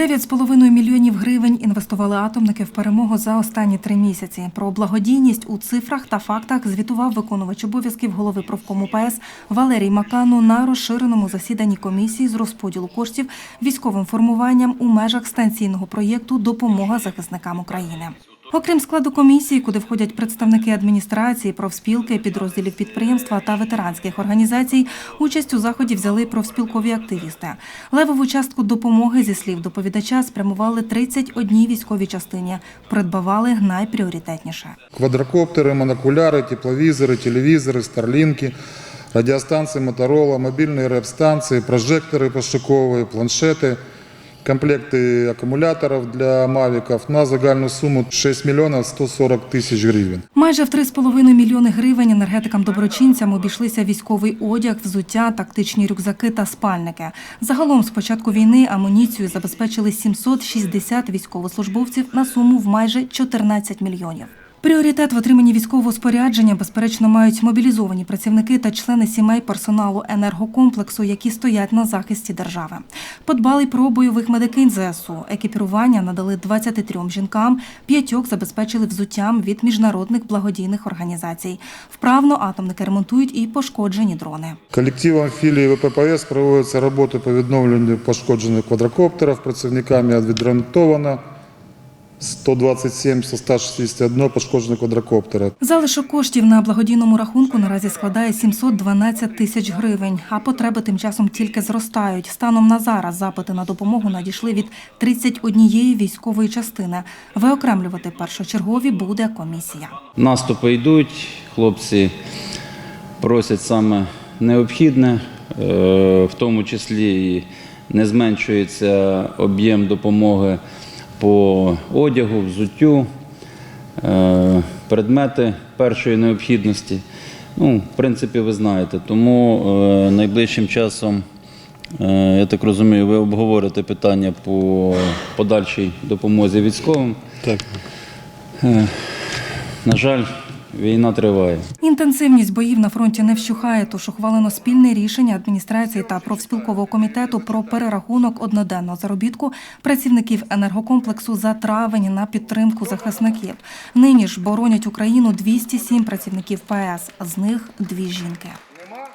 9,5 мільйонів гривень інвестували атомники в перемогу за останні три місяці. Про благодійність у цифрах та фактах звітував виконувач обов'язків голови профкому ПС Валерій Макану на розширеному засіданні комісії з розподілу коштів військовим формуванням у межах станційного проєкту Допомога захисникам України. Окрім складу комісії, куди входять представники адміністрації, профспілки, підрозділів підприємства та ветеранських організацій, участь у заході взяли профспілкові активісти. Левову частку допомоги, зі слів доповідача, спрямували 31 військовій частині. Придбавали найпріоритетніше. Квадрокоптеры, монокуляри, тепловізори, телевізори, старлінки, радіостанції Моторола, мобільні реп-станції, прожектори пошукові, планшети, комплекти акумуляторів для мавіків на загальну суму 6 мільйонів 140 тисяч гривень. Майже в 3,5 мільйони гривень енергетикам-доброчинцям обійшлися військовий одяг, взуття, тактичні рюкзаки та спальники. Загалом з початку війни амуніцію забезпечили 760 військовослужбовців на суму в майже 14 мільйонів. Пріоритет в отриманні військового спорядження, безперечно, мають мобілізовані працівники та члени сімей персоналу енергокомплексу, які стоять на захисті держави. Подбали про бойових медикинь ЗСУ. Екіпірування надали 23 жінкам, п'ятьох забезпечили взуттям від міжнародних благодійних організацій. Вправно атомники ремонтують і пошкоджені дрони. Колективом філії ВППС проводяться роботи по відновленню пошкоджених квадрокоптерів. Працівниками відремонтовано 127 з 161 пошкоджених квадрокоптера. Залишок коштів на благодійному рахунку наразі складає 712 тисяч гривень, а потреби тим часом тільки зростають. Станом на зараз запити на допомогу надійшли від 31 військової частини. Виокремлювати першочергові буде комісія. Наступи йдуть, хлопці просять саме необхідне, е, в тому числі і не зменшується об'єм допомоги по одягу, взуттю, е, предмети першої необхідності. Ну, в принципі, ви знаєте, тому е, найближчим часом, е, я так розумію, ви обговорите питання по подальшій допомозі військовим. Так. На жаль, війна триває. Інтенсивність боїв на фронті не вщухає, тож ухвалено спільне рішення адміністрації та профспілкового комітету про перерахунок одноденного заробітку працівників енергокомплексу за травень на підтримку захисників. Нині ж боронять Україну 207 працівників ПС, з них дві жінки.